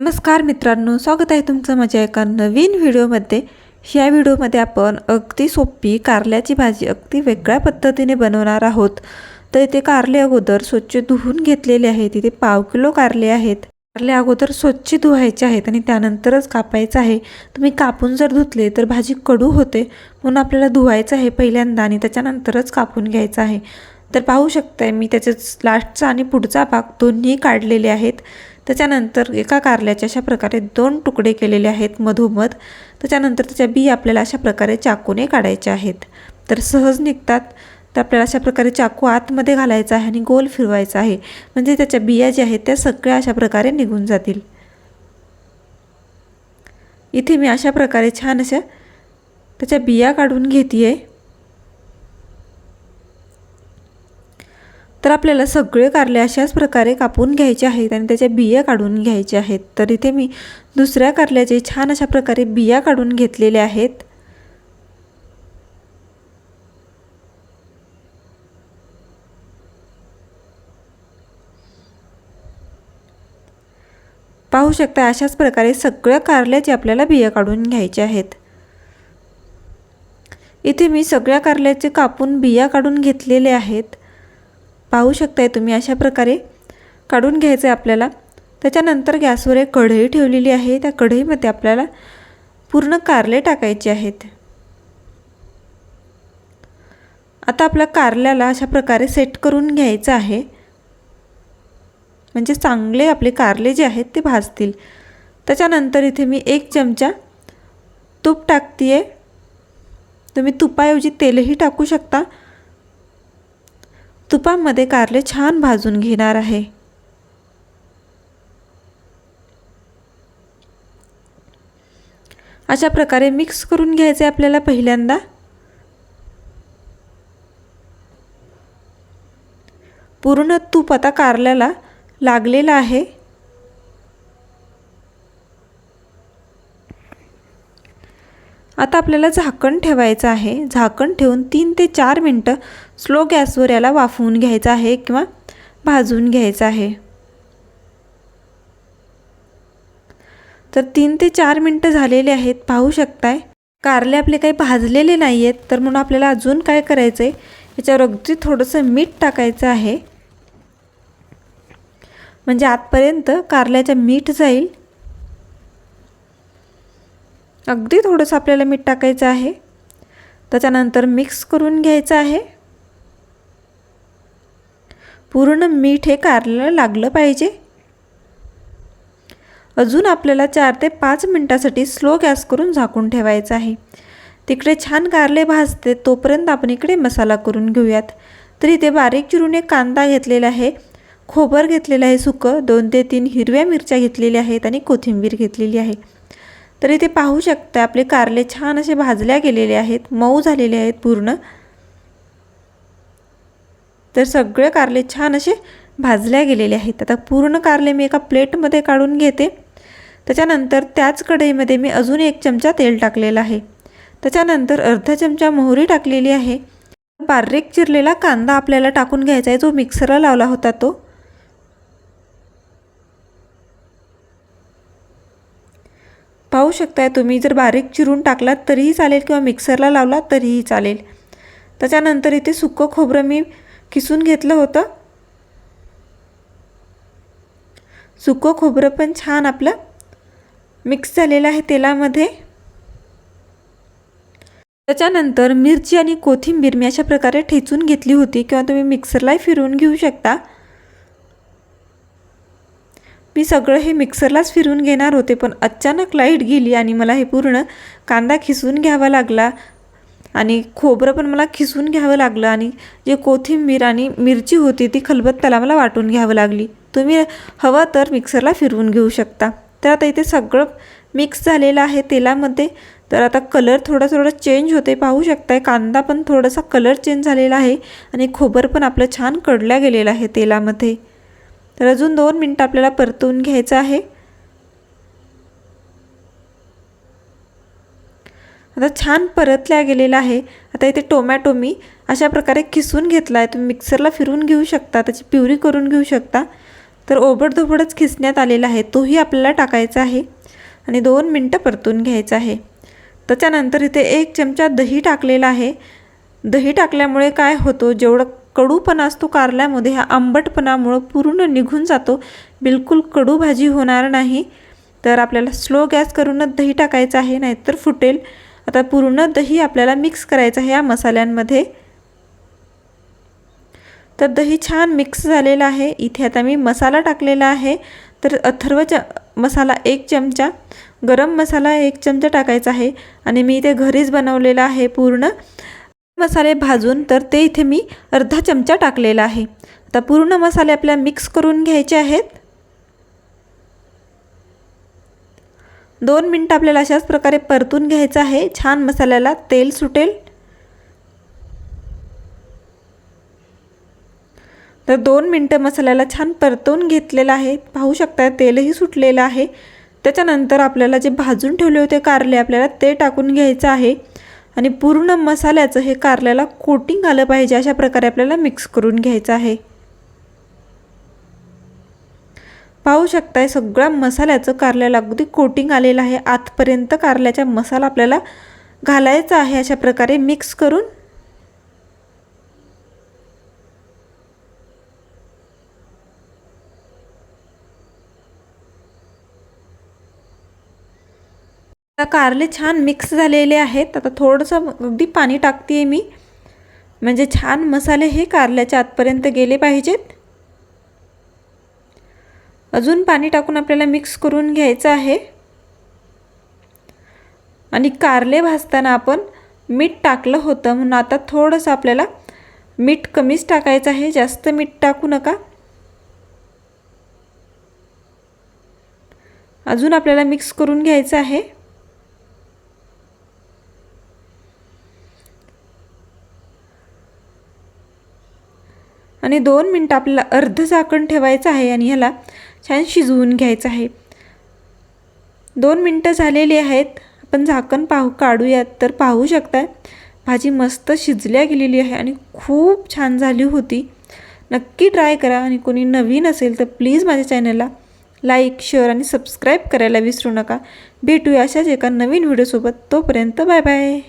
नमस्कार मित्रांनो स्वागत आहे तुमचं माझ्या एका नवीन व्हिडिओमध्ये. ह्या व्हिडिओमध्ये आपण अगदी सोपी कारल्याची भाजी अगदी वेगळ्या पद्धतीने बनवणार आहोत. तर इथे कारले अगोदर स्वच्छ धुवून घेतलेले आहेत. इथे पाव किलो कारले आहेत. कारले अगोदर स्वच्छ धुवायचे आहेत आणि त्यानंतरच कापायचं आहे. तुम्ही कापून जर धुतले तर भाजी कडू होते. म्हणून आपल्याला धुवायचं आहे पहिल्यांदा आणि त्याच्यानंतरच कापून घ्यायचं आहे. तर पाहू शकताय मी त्याचे लास्टचा आणि पुढचा भाग दोन्ही काढलेले आहेत. त्याच्यानंतर एका कारल्याचे अशा प्रकारे दोन तुकडे केलेले आहेत मधोमध. त्याच्यानंतर त्याच्या बी आपल्याला अशा प्रकारे चाकूने काढायच्या आहेत. तर सहज निघतात. तर आपल्याला अशा प्रकारे चाकू आतमध्ये घालायचा आहे आणि गोल फिरवायचा आहे. म्हणजे त्याच्या बिया ज्या आहेत त्या सगळ्या अशा प्रकारे निघून जातील. इथे मी अशा प्रकारे छान अशा त्याच्या बिया काढून घेते आहे तर आपल्याला सगळे कारले अशाच प्रकारे कापून घ्यायचे आहेत आणि त्याच्या बिया काढून घ्यायचे आहेत. तर इथे मी दुसऱ्या कारल्याचे छान अशा प्रकारे बिया काढून घेतलेल्या आहेत. पाहू शकता अशाच प्रकारे सगळ्या कारल्याचे आपल्याला बिया काढून घ्यायचे आहेत. इथे मी सगळ्या कारल्याचे कापून बिया काढून घेतलेले आहेत. पाहू शकताय तुम्ही अशा प्रकारे. काढून घ्यायचं आहे आपल्याला. त्याच्यानंतर गॅसवर एक कढई ठेवलेली आहे. त्या कढईमध्ये आपल्याला पूर्ण कारले टाकायचे आहेत. आता आपल्या कारल्याला अशा प्रकारे सेट करून घ्यायचं आहे. म्हणजे चांगले आपले कारले जे आहेत ते भाजतील. त्याच्यानंतर इथे मी एक चमचा तूप टाकते आहे तुम्ही तुपाऐवजी तेलही टाकू शकता. तुपामध्ये कारले छान भाजून घेणार आहे. अशा प्रकारे मिक्स करून घ्यायचे आपल्याला पहिल्यांदा. पूर्ण तूप आता कारल्याला लागलेलं आहे. आता आपल्याला झाकण ठेवायचं आहे. झाकण ठेवून तीन ते चार मिनटं स्लो गॅसवर याला वाफवून घ्यायचं आहे किंवा भाजून घ्यायचं आहे. तर तीन ते चार मिनटं झालेले आहेत. पाहू शकताय कारले आपले काही भाजलेले नाही आहेत तर म्हणून आपल्याला अजून काय करायचं आहे याच्यावर अगदी थोडंसं मीठ टाकायचं आहे. म्हणजे आतपर्यंत कारल्याच्या मीठ जाईल. अगदी थोडंसं आपल्याला मीठ टाकायचं आहे. त्याच्यानंतर मिक्स करून घ्यायचं आहे. पूर्ण मीठ हे कारल्याला लागलं पाहिजे. अजून आपल्याला चार ते पाच मिनटासाठी स्लो गॅस करून झाकून ठेवायचं आहे. तिकडे छान कारले भाजते तोपर्यंत आपण इकडे मसाला करून घेऊयात. तर इथे बारीक चिरून एक कांदा घेतलेला आहे. खोबर घेतलेलं आहे सुकं. दोन ते तीन हिरव्या मिरच्या घेतलेल्या आहेत आणि कोथिंबीर घेतलेली आहे. तर इथे पाहू शकता आपले कारले छान असे भाजल्या गेलेले आहेत मऊ झालेले आहेत पूर्ण. तर सगळे कारले छान असे भाजल्या गेलेले आहेत. आता पूर्ण कारले मी एका प्लेटमध्ये काढून घेते. त्याच्यानंतर त्याच कढईमध्ये मी अजून एक चमचा तेल टाकलेलं आहे. त्याच्यानंतर अर्धा चमचा मोहरी टाकलेली आहे. बारीक चिरलेला कांदा आपल्याला टाकून घ्यायचा आहे जो मिक्सरला लावला होता तो. पाहू शकताय तुम्ही. जर बारीक चिरून टाकलात तरीही चालेल किंवा मिक्सरला लावलात तरीही चालेल. त्याच्यानंतर इथे सुकं खोबरं मी किसून घेतलं होतं. सुकं खोबरं पण छान आपलं मिक्स झालेलं आहे तेलामध्ये. त्याच्यानंतर मिरची आणि कोथिंबीर मी अशा प्रकारे ठेचून घेतली होती किंवा तुम्ही मिक्सरलाही फिरवून घेऊ शकता. मी सगळं हे मिक्सरलाच फिरून घेणार होते पण अचानक लाइट गेली आणि मला हे पूर्ण कांदा खिसून घ्यावा लागला आणि खोबरं पण मला खिसून घ्यावं लागलं आणि जे कोथिंबीर आणि मिरची होती ती खलबत्त्याला मला वाटून घ्यावं लागली. तुम्ही हवं तर मिक्सरला फिरवून घेऊ शकता. तर आता इथे सगळं मिक्स झालेलं आहे तेलामध्ये. तर आता कलर थोडा थोडा चेंज होते पाहू शकताय कांदा पण थोडासा कलर चेंज झालेला आहे आणि खोबर पण आपलं छान कडल्या गेलेलं आहे तेलामध्ये. तर अजून दोन मिनटं आपल्याला परतवून घ्यायचं आहे. आता छान परतल्या गेलेला आहे. आता इथे टोमॅटो मी अशा प्रकारे खिसून घेतला आहे तुम्ही मिक्सरला फिरून घेऊ शकता त्याची प्युरी करून घेऊ शकता. तर ओबडधोबडच खिसण्यात आलेला आहे. तोही आपल्याला टाकायचा आहे आणि दोन मिनटं परतून घ्यायचं आहे. त्याच्यानंतर इथे एक चमचा दही टाकलेला आहे. दही टाकल्यामुळे काय होतो? जेवढं कडूपणा असतो कारल्यामध्ये ह्या आंबटपणामुळं पूर्ण निघून जातो. बिलकुल कडू भाजी होणार नाही. तर आपल्याला स्लो गॅस करूनच दही टाकायचं आहे नाहीतर फुटेल. आता पूर्ण दही आपल्याला मिक्स करायचं आहे या मसाल्यांमध्ये. तर दही छान मिक्स झालेलं आहे. इथे आता मी मसाला टाकलेला आहे. तर अथर्व च मसाला एक चमचा गरम मसाला एक चमचा टाकायचा आहे. आणि मी इथे घरीच बनवलेला आहे पूर्ण. मसाले भाजून तर ते इथे मी अर्धा चमचा टाकलेला आहे. आता पूर्ण मसाले आपल्याला मिक्स करून घ्यायचे आहेत. दोन मिनटं आपल्याला अशाच प्रकारे परतून घ्यायचं आहे. छान मसाल्याला तेल सुटेल. तर दोन मिनटं मसाल्याला छान परतवून घेतलेलं आहे. पाहू शकता तेलही सुटलेलं आहे. त्याच्यानंतर आपल्याला जे भाजून ठेवले होते कारले आपल्याला ते टाकून घ्यायचं आहे. आणि पूर्ण मसाल्याचं हे कारल्याला कोटिंग आलं पाहिजे अशा प्रकारे आपल्याला मिक्स करून घ्यायचं आहे. पाहू शकताय सगळ्या मसाल्याचं कारल्याला अगदी कोटिंग आलेलं आहे. आतपर्यंत कारल्याचा मसाला आपल्याला घालायचा आहे अशा प्रकारे मिक्स करून आता कारले छान मिक्स झालेले आहेत. आता थोडंसं अगदी पाणी टाकते मी. म्हणजे छान मसाले हे कारल्याच्या आतपर्यंत गेले पाहिजेत. अजून पाणी टाकून आपल्याला मिक्स करून घ्यायचं आहे. आणि कारले भाजताना आपण मीठ टाकलं होतं म्हणून आता थोडंसं आपल्याला मीठ कमीच टाकायचं आहे. जास्त मीठ टाकू नका. अजून आपल्याला मिक्स करून घ्यायचं आहे. आणि दोन मिनटं आपल्याला अर्ध झाकण ठेवायचं आहे आणि ह्याला छान शिजवून घ्यायचं आहे. दोन मिनटं झालेली आहेत. आपण झाकण पाहू काढूयात. तर पाहू शकताय भाजी मस्त शिजल्या गेलेली आहे आणि खूप छान झाली होती. नक्की ट्राय करा आणि कोणी नवीन असेल तर प्लीज माझ्या चॅनलला लाईक शेअर आणि सबस्क्राईब करायला विसरू नका. भेटूया अशाच एका नवीन व्हिडिओसोबत. तोपर्यंत बाय बाय.